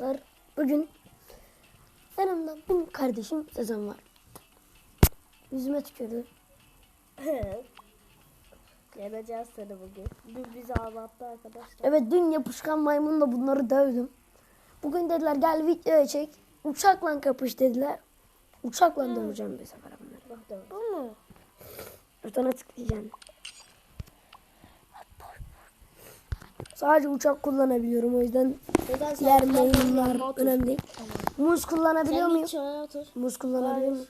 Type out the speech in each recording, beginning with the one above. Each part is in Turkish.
arkadaşlar. Bugün yanımda benim kardeşim Sezen var. Yüzüme tükürdü. Yeneceğiz seni bugün. Dün bizi ağlattı arkadaşlar. Evet dün yapışkan maymunla bunları dövdüm. Bugün dediler gel videoya çek. Uçakla kapış dediler. Uçakla döveceğim bir sefer bunları. Bu mu? Butona tıklayacaksın. Sadece uçak kullanabiliyorum o yüzden Neden maymunlar Otur. önemli değil. Muz kullanabiliyor muyum? Muz kullanabiliyor muyum?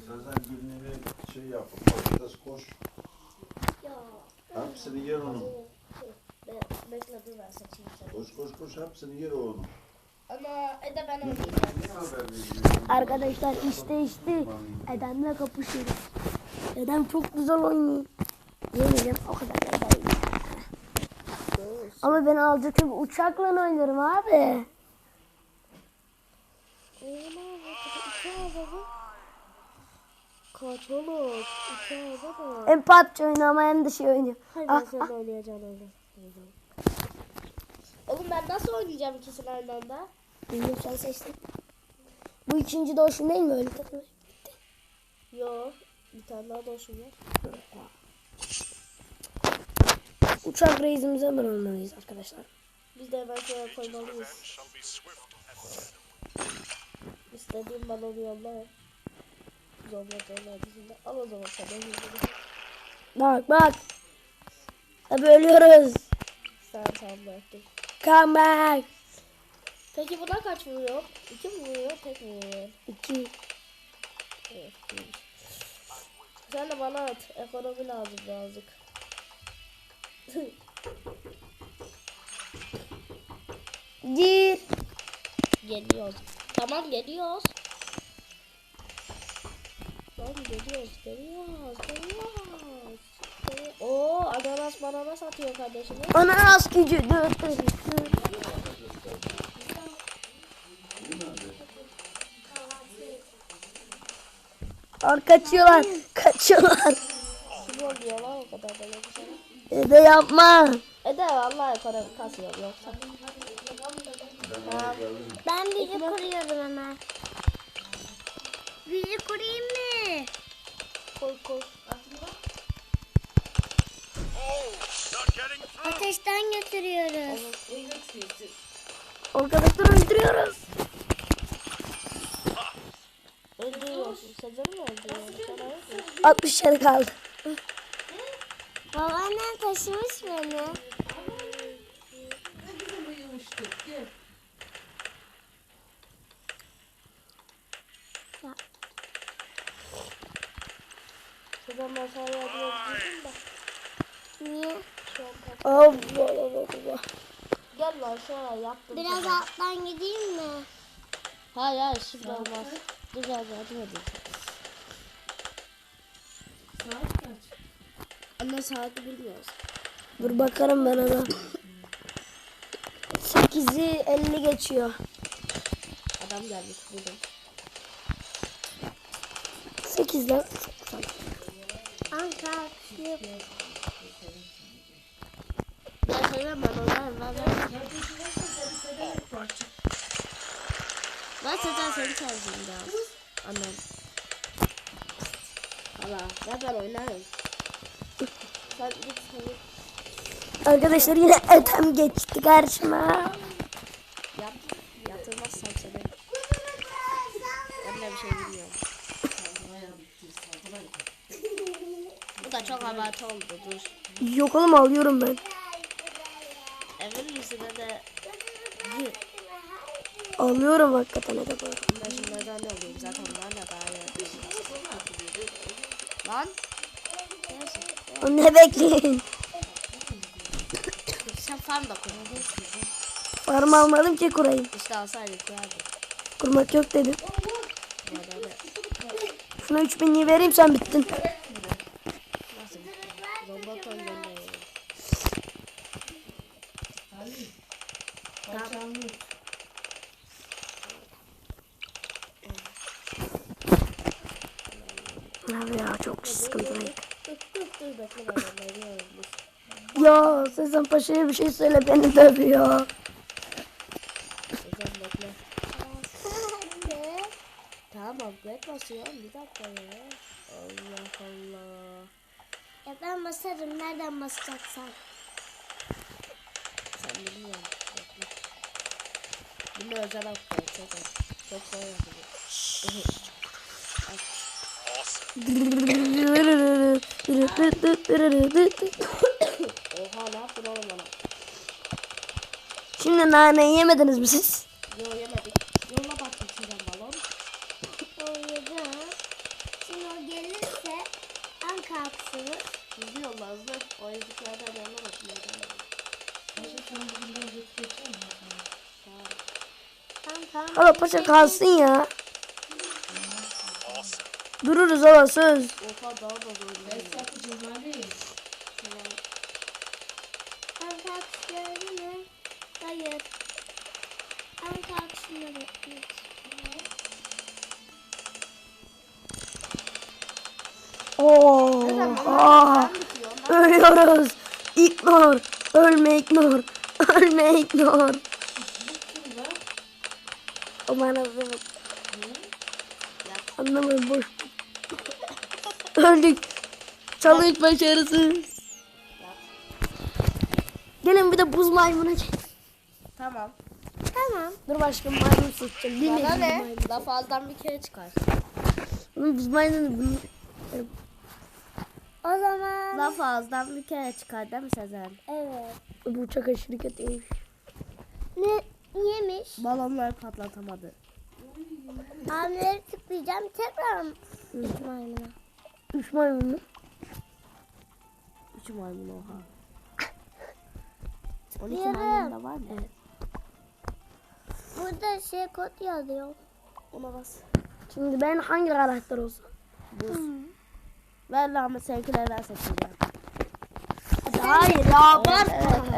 Sezen günlüğüne şey yap, patates koş. Hepsini yer onu. Be- Bekle dur ben seçeyim. Koş koş koş hepsini yer onu. Ama Ede ben oynayacağım. Ne haber veriyorsun? Arkadaşlar işte işte Edem'le kapışıyoruz. Edem çok güzel oynuyor. Yeneceğim o kadar da değil. Ama ben alacak çünkü uçakla oynarım abi. Kaç araba da. Hem PUBG oynuyor ama hem de şey oynuyor. Hayır Ah, ben seninle oynayacağım öyle. Oğlum ben nasıl oynayacağım ikisini aynı anda? Bilmiyorum sen seçtin. Bu ikinci doğuşun değil mi öyle takılır? Yo. Bir tane daha doşum var. Uçak reisimize hemen olmalıyız arkadaşlar. Biz de hemen şöyle koymalıyız. İstediğim balonu. Zombatörler dizinde. Al o zaman sen. Bak bak. Tabi ölüyoruz. Sen tamam bıraktım. Come back. Peki buna kaç vuruyor? İki mi vuruyor? Tek mi vuruyor? İki. Evet. Sen de bana at. Ekonomi lazım birazcık. Gir. Geliyoruz. Tamam geliyoruz. Tamam geliyoruz. Geliyoruz. Geliyoruz. Oo ananas bananas atıyor kardeşime. Ana az gücü. Dur dur dur. Ar Kaçıyorlar. Kim oluyor lan o kadar da yoksa? Ede yapma. Ede vallahi ekonomi kasıyor yoksa. Tamam. Ben bizi kuruyorum hemen. Bizi kurayım mı? Koy koy. Ateşten götürüyoruz. Arkadaşlar öldürüyoruz. Öldürüyorsun. Secan'ı mı öldürüyorsun? Sen hayır mı? 60 yer kaldı. Babaannem taşımış beni. Secan ben sana yardım edeceğim de. Niye? Allah Allah Allah. Gel lan şöyle yaptım. Biraz alttan gideyim mi? Hayır hayır şimdi olmaz. Dur ben yardım edeyim. Saat kaç? Anne saati bilmiyoruz. Dur bakarım ben ona. 8'i 50 geçiyor. Adam gelmiş buldum. 8 lan. Ankara. Ben söyleyeyim ben oynarım ben ben. Ben Secan seni tercihim biraz. Annem. Valla ben ben oynarım. Sen git sen git. Arkadaşlar yine Edem geçti karşıma. Yap. Yatırmazsam seni. Ben de bir şey bilmiyorum. Bu da çok abartı oldu dur. Yok oğlum alıyorum ben. Emin misin de Alıyorum hakikaten Edem. ben şimdi neden alayım zaten ben de daha iyi. Lan. Neyse. Ne bekleyin. Sen farm da kur. Farm almadım ki kurayım. İşte alsaydık kurardık. Kurmak yok dedim. Şuna 3000'liği vereyim sen bittin. nasıl? Robot oynuyor. Abi ya çok sıkıntılıyım. Dur dur dur bekle ben onları yiyorum. Ya Sezen Paşa'ya bir şey söyle beni dövüyor. Sezen bekle. Tamam upgrade basıyorum. Bir dakika ya. Allah Allah. Ya ben basarım. Nereden basacaksan. Sen bilmiyorum. Bekle. Bunu özel upgrade. Çok az. Çok zor yapacak. Oha ne yaptın oğlum bana? Şimdi nane yemediniz mi siz? Yo yemedik. Yolla baktım Sezen balon. Uyudu. Şimdi o gelirse an kalksın. Hızlı yolla hızlı. O eziklerden yolla bakayım. Tamam tamam. Hala paşa kalsın ya. Dururuz hala söz. Oha daha da zor. An kalksın mı? Hayır. Kalksın bekliyoruz. Oo. Aa. Ölüyoruz. İgnor. Ölme ignor. Ölme ignor. Aman Allah'ım. Anlamadım boş. Öldük. Çalık başarısız. Gelin bir de buz maymuna çek. Tamam. Tamam. Dur başka maymun seçeceğim. Mi? Bana ne? maymun. Laf ağızdan bir kere çıkar. Bunun Buz maymunu bunu. O zaman. Laf ağızdan bir kere çıkar değil mi Sezen? Evet. Bu uçak aşırı kötüymüş. Ne yemiş? Balonları patlatamadı. Hamleleri tıklayacağım tekrar mı? Üç maymuna. Üç maymun mu? Üç maymun oha. 12 Yarım. maymun da var mı? Evet. Burada şey kod yazıyor. Ona bas. Şimdi ben hangi karakter olsam? Buz. Ben Ahmet seninkilerden seçeceğim. Hayır ya Evet,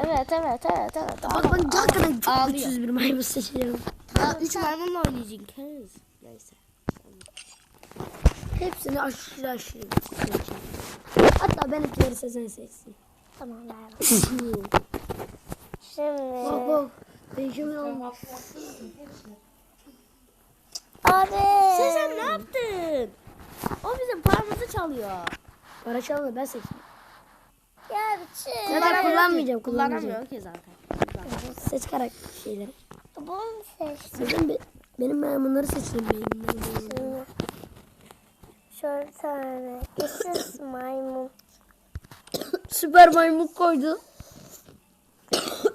evet, evet, evet, evet. Bak bak kadar çok Ağlıyor. güçsüz bir maymun seçiyorum. Ya, üç maymunla oynayacaksın kız. Neyse. Hepsini aşırı aşırı seçiyorum. Hatta benimkileri Sezen seçsin. Tamam ver. Şimdi. Bak bak. Benjamin olmaz. Abi. Sezen ne yaptın? O bizim paramızı çalıyor. Para çalma ben seçtim. Ya bir şey. Zaten kullanmayacağım kullanmayacağım. Kullanamıyor ki zaten. Seç karakter şeyleri. Bunu mu seçtin? Seçtim be, benim maymunları seçtim. Benim Şimdi. Şöyle bir tane. Issız maymun. Süper maymun koydu.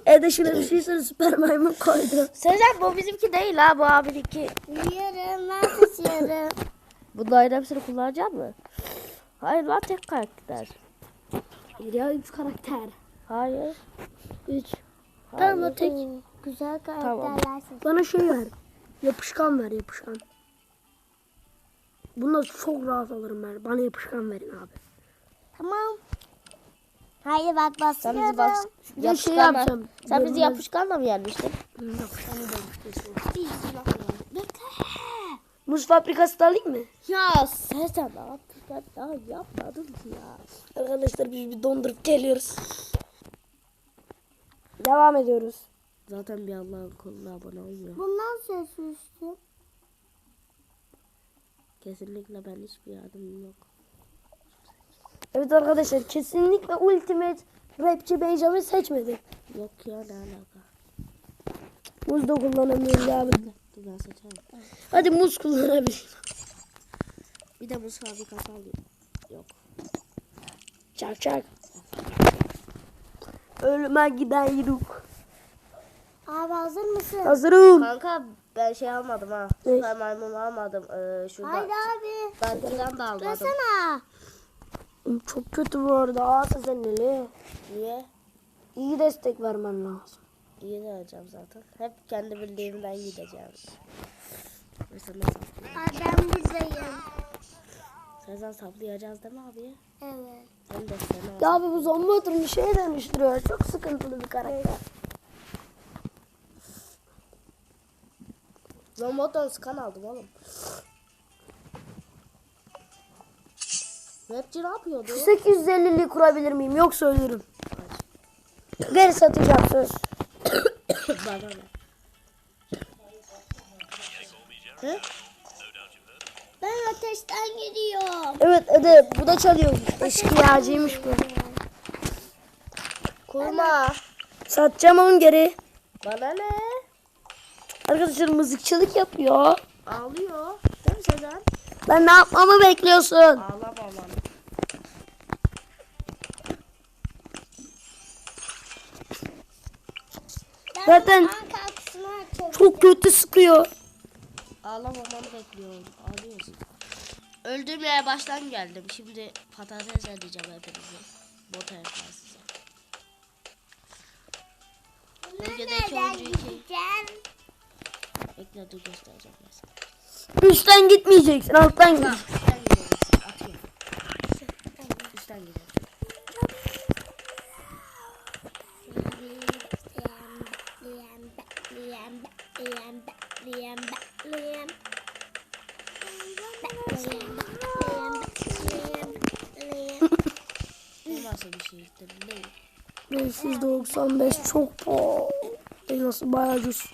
Evde şöyle bir şey söyle süper maymun koydu. Sezen bu bizimki değil ha bu abininki. Biliyorum ben seçiyorum. Bunların hepsini kullanacak mı? Hayır lan tek karakter. Ya üç karakter. Hayır. Üç. Tamam o tek. Güzel Tamam. karakterler seç. Bana şey ver. Yapışkan ver yapışkan. Bundan çok rahat alırım ben. Bana yapışkan verin abi. Tamam. Hayır bak Sen basıyorum. bizi bas. Şey yapışkanla- yapacağım. Sen bizi yapışkanla mı Yapışkanı bulmuştum. Bekle. Muz fabrikası da alayım mı? Ya Sezen ne yaptın? Daha yapmadım ki ya. Arkadaşlar biz bir dondurup geliyoruz. Devam ediyoruz. Zaten bir Allah'ın kuluna abone olmuyor. Bundan seçmiştim. Kesinlikle ben hiçbir yardımım yok. Evet arkadaşlar kesinlikle Ultimate Rapçi Benjamin seçmedi. Yok ya ne alaka? Muz da kullanamıyoruz abi. Dur ben seçerim. Hadi muz kullanabilir. Bir de muz fabrikası alayım. Yok. Çak çak. Ölüme giden yürük. Abi hazır mısın? Hazırım. Kanka ben şey almadım ha. Ne? Süper maymun almadım. Ee, şuradan. Haydi abi. Ben de almadım. Tıklasana. Çok kötü bu arada. Aa sen neli? Niye? İyi destek vermen lazım. İyi de alacağım zaten. Hep kendi bildiğimden gideceğim. Mesela? Abi ben buradayım. Sezen saplayacağız değil mi abi? Evet. Sen de sen al. Ya abi bu zombi oturmuş şeye dönüştürüyor. Çok sıkıntılı bir karakter. Zomoton skan aldım oğlum. Rapçi ne yapıyordu? 850'liği kurabilir miyim? Yoksa ölürüm. Geri satacağım söz. Bana ne? Hı? Ben ateşten gidiyorum. Evet Ede bu da çalıyor. Eşkıyacıymış bu. Kurma. Satacağım onu geri. Bana ne? Arkadaşlar mızıkçılık yapıyor. Ağlıyor. Değil mi Sezen? Ben ne yapmamı bekliyorsun? Ağlama lan. Ben Zaten-. Çok kötü sıkıyor. Ağlamamanı bekliyorum. Ağlıyorsun. Öldürmeye baştan geldim. Şimdi patates edeceğim hepinizi. Bota yapar size. Bölgedeki Nereden oyuncu iki. gideceğim? Bekle dur göstereceğim ben sana. Üstten gitmeyeceksin alttan git. Bak üstten gideceksin. Atıyorum. Üstten gideceksin. Bu nasıl bir şey işte ne? 595 çok pahalı. Nasıl bayağı ucuz.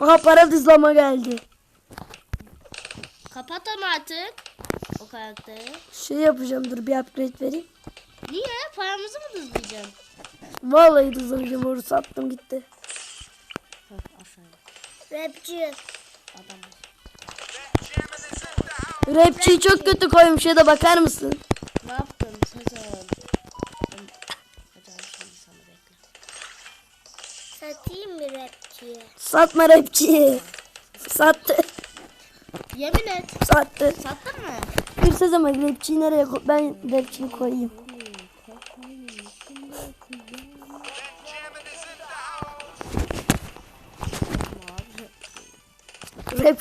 Aha para dızlama geldi. Kapat ama artık. O karakteri. Şey yapacağım dur bir upgrade vereyim. Niye? Paramızı mı dızlayacaksın? Vallahi dızlamayacağım onu sattım gitti. Rapçi. Adam. Rapçiyi çok kötü koymuş ya da bakar mısın? Ne yaptın sana bekle. Satayım mı rapçiyi? Satma rapçiyi. Sattı. Yemin et. Sattı. Sattın mı? Bir söz ama rapçiyi nereye koy? Ben rapçiyi koyayım.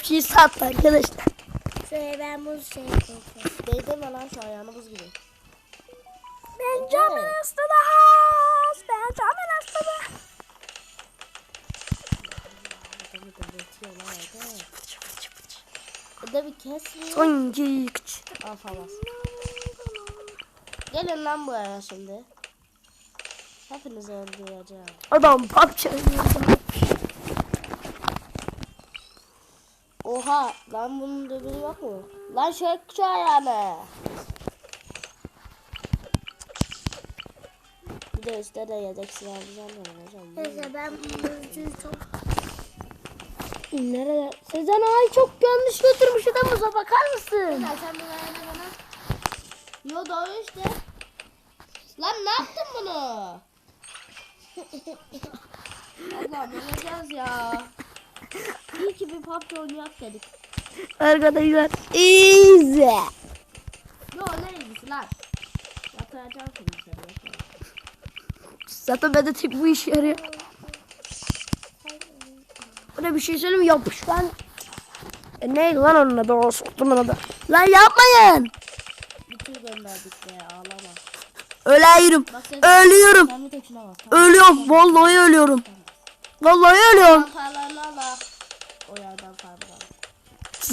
Rapçiyi sattı arkadaşlar. Şöyle ben bunu şey koyayım. Değdi mi lan şu ayağını buz gibi? Benjamin is to the house. Benjamin is to the hadi. Burada bir kes mi? Son iki kıç. Al falan. Gelin lan buraya şimdi. Hepinizi öldüreceğim. Adam PUBG Oha lan bunun dürbünü yok mu? Lan şu şu ayağını. Bir de üstte de yedek silah alacağım ben hocam. Neyse ben bunu çok Nereye? Sezen Ağa'yı çok yanlış götürmüş adamıza bakar mısın? Sen bunu verme bana. Yo doğru işte. Lan ne yaptın bunu? Allah'ım öleceğiz ya. İyi ki bir PUBG oynayak dedik. Arkadaşlar easy. Yo ne ilgisi lan? Yatıracağım seni. bekle. Zaten bende tek bu işe yarıyor. Buna bir şey söyleyeyim? Yapışkan. E neydi lan onun adı? O soktum ona da. Lan yapmayın. Bir tür gönderdik be ağlama. Ölüyorum. Bak sen, Ölüyorum. sen bir tek şuna bak. Tamam. Ölüyorum. Vallahi ölüyorum. Vallahi ölüyorum.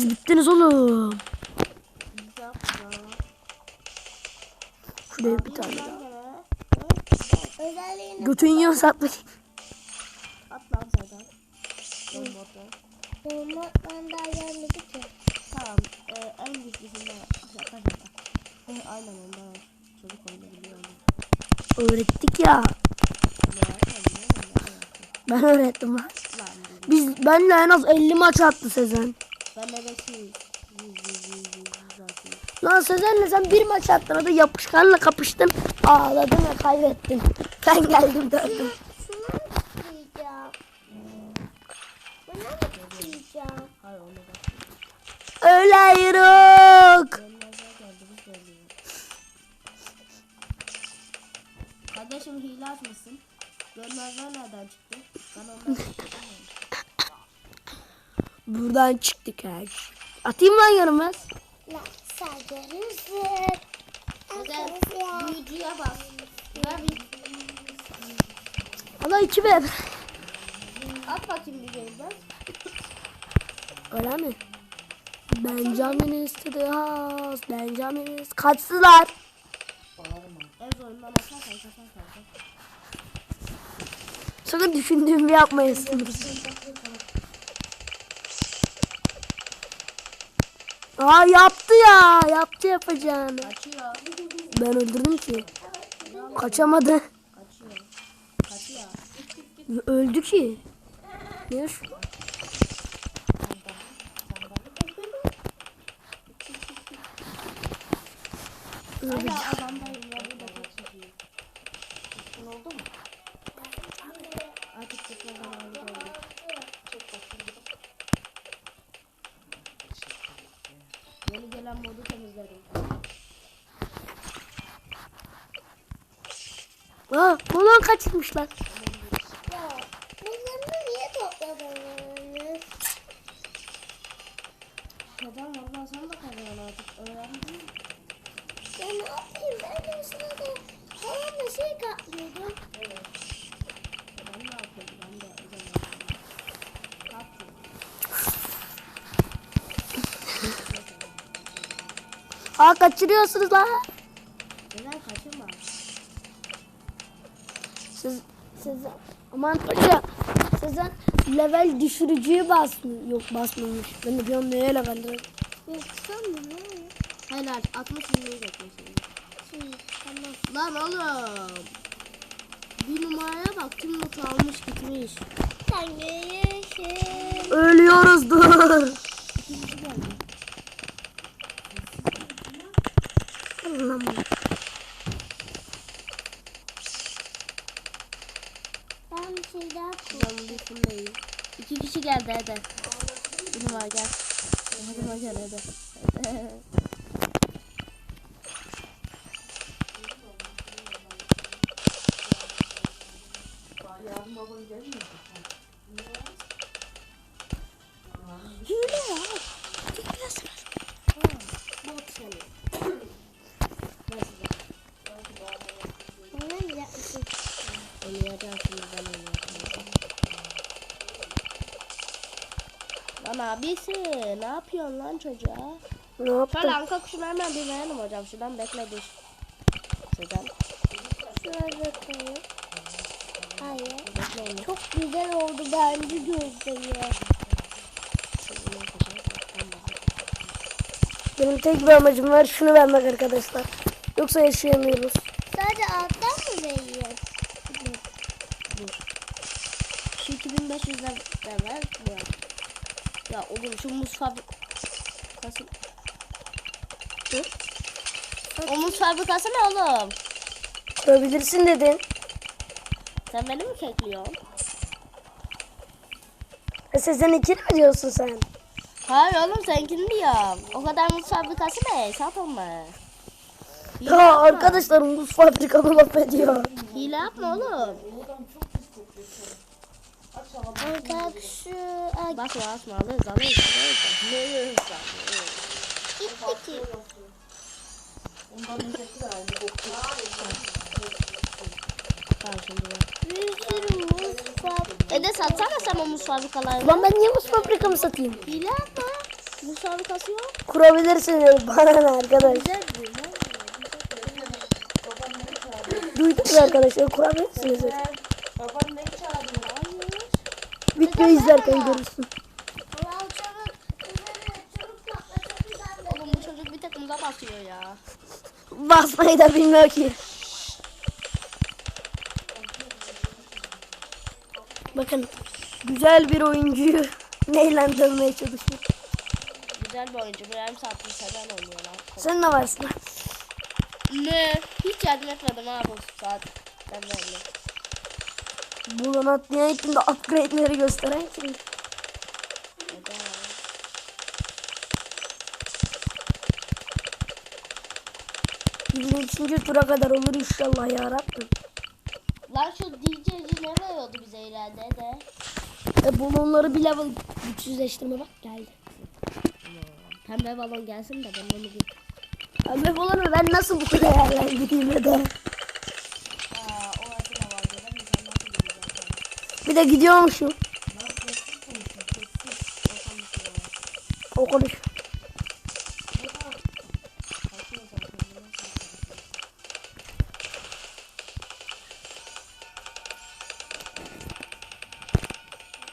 Siz bittiniz oğlum. Şuraya bir tane daha. Götün yiyor satmak. At lan zaten. Bulmaktan daha gelmedi ki. Tamam. E, en güçlüsünde şaka şaka. Heh, Aynen ondan çocuk oynayabiliyor. Öğrettik ya. Ben öğrettim lan. Biz benle en az 50 maç attı Sezen. Ben de bekliyorum. Yüz yüz yüz yüz yüz atayım. Lan Sezen'le sen bir maç attın. O da yapışkanla kapıştın. Ağladın ve kaybettin. Ben geldim döndüm. Biz geliyor. Kardeşim hile açmışsın. Görmezler nereden çıktı? Ben ondan Buradan çıktık her. Atayım lan yanıma. Lan görürsün. Büyücüye bak. Ver. Allah iki be. At bakayım bir game ben. Öyle mi? Benjamin is to the house. Benjamin kalacak. Sakın düşündüğümü yapmayasınız. Aa yaptı ya. Yaptı yapacağını. Kaçıyor. Ben öldürdüm ki. Kaçamadı. Kaçıyor. Kaçıyor. Öldü ki. Ne yaşıyor? Hala adamdayım ya burada kaçıyor. Sen oldu mu? Artık çıkma zamanı geldi. Yeni gelen modu temizledim. Aa, balon kaçırmışlar. Ya bunları niye topladınız? Neden valla sen de kazan artık öğrendin mi? Ya ne yapayım ben de sırada halamla şey katlıyordum. Ben ne yapıyorum ben de o zaman. Kaptım. Aa kaçırıyorsunuz la. Neden kaçırma? Siz, siz aman paşa. Sizin level düşürücüyü basmıyor. Yok basmamış. Ben de bir an neye level Yoksa mı ne? Hayır hayır 60 milyon yapıyorsun. Şimdi tamam. Lan oğlum. Bir numaraya bak tüm notu almış gitmiş. Sen görüşün. Ölüyoruz dur. İkincisi geldi. Allah'ım. Ben bir şey daha Ben bir fırlayayım. Kişi geldi hadi. Bir numara gel. Hadi numara gel hadi. Hadi. Hile abisi ne yapıyorsun lan çocuğa? Ne yaptın? Şöyle anka kuşunu hemen bir verelim hocam. Şuradan bekle dur. Şuradan. Şurada koyayım. Hayır. Bekle onu. Çok güzel oldu bence gözleri. Benim tek bir amacım var. Şunu vermek arkadaşlar. Yoksa yaşayamıyoruz. Sadece alttan mı veriyor? Şu 2500 de ver. Bu. Ya oğlum şu muz fabrikası. Dur. O muz fabrikası ne oğlum? Kurabilirsin dedin. Sen beni mi kekliyorsun? E Sezen ikili mi diyorsun sen? Hayır oğlum seninkini diyorum. O kadar muz fabrikası ne? Satılma. Hile Ya yapma. arkadaşlar muz fabrikanı laf ediyor. Hile yapma oğlum. Bak Basma basma alırız alırız alırız. Alırız gitti ki. Tamam şimdi ver. Bir sürü muz var. E de satsana sen o muz fabrikalarını. Lan ben niye muz fabrikamı satayım? Hile yapma. Muz fabrikası yok. Kurabilirsin diyor. Bana ne arkadaş? Güzel güzel. Duydunuz arkadaşlar kurabilirsiniz. Baban ne çağırdı? Hayır. Video izlerken görürsün. Oğlum bu çocuk bir muza basıyor ya. Basmayı da bilmiyor ki. Bakın güzel bir oyuncuyu eğlendirmeye çalışıyor. Güzel bir oyuncu. Bu yarım saattir seven oynuyor lan. Sen ne varsın? Ne? Hiç yardım etmedim ha bu saat. Ben böyle. Buradan atlayan için de upgrade'leri gösteren kim? Bizim üçüncü tura kadar olur inşallah ya Rabbim. Lan şu DJ'ci ne veriyordu bize ileride de? E balonları bir level güçsüzleştirme bak geldi. Pembe balon gelsin de ben onu bir... Pembe balonu ben nasıl bu kadar yerler gideyim de. Bir de gidiyormuşum. O konuş.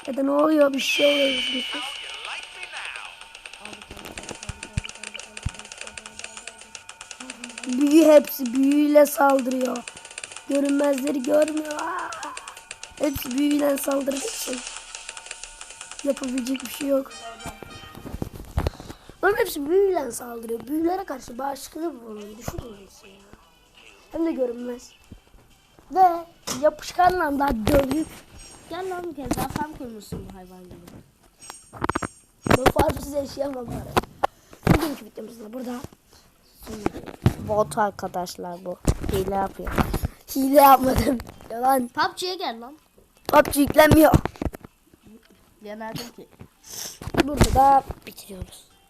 Ya da ne oluyor bir şey oluyor. çünkü. Büyü hepsi büyüyle saldırıyor. Görünmezleri görmüyor. Aa! Hepsi büyüyle saldırdığı için. Yapabilecek bir şey yok. Lan hepsi büyüyle saldırıyor. Büyülere karşı bağışıklığı bulunur. Düşünün ya. Hem de görünmez. Ve yapışkanla daha dövüp Gel lan bir kez daha farm kurmuşsun bu hayvan gibi. bu farmsız yaşayamam bari. Bugünkü videomuz da burada. Bot arkadaşlar bu. Hile yapıyor. Hile yapmadım. Yalan. PUBG'ye gel lan. PUBG yüklenmiyor. Denerdim ki. Burada da bitiriyoruz.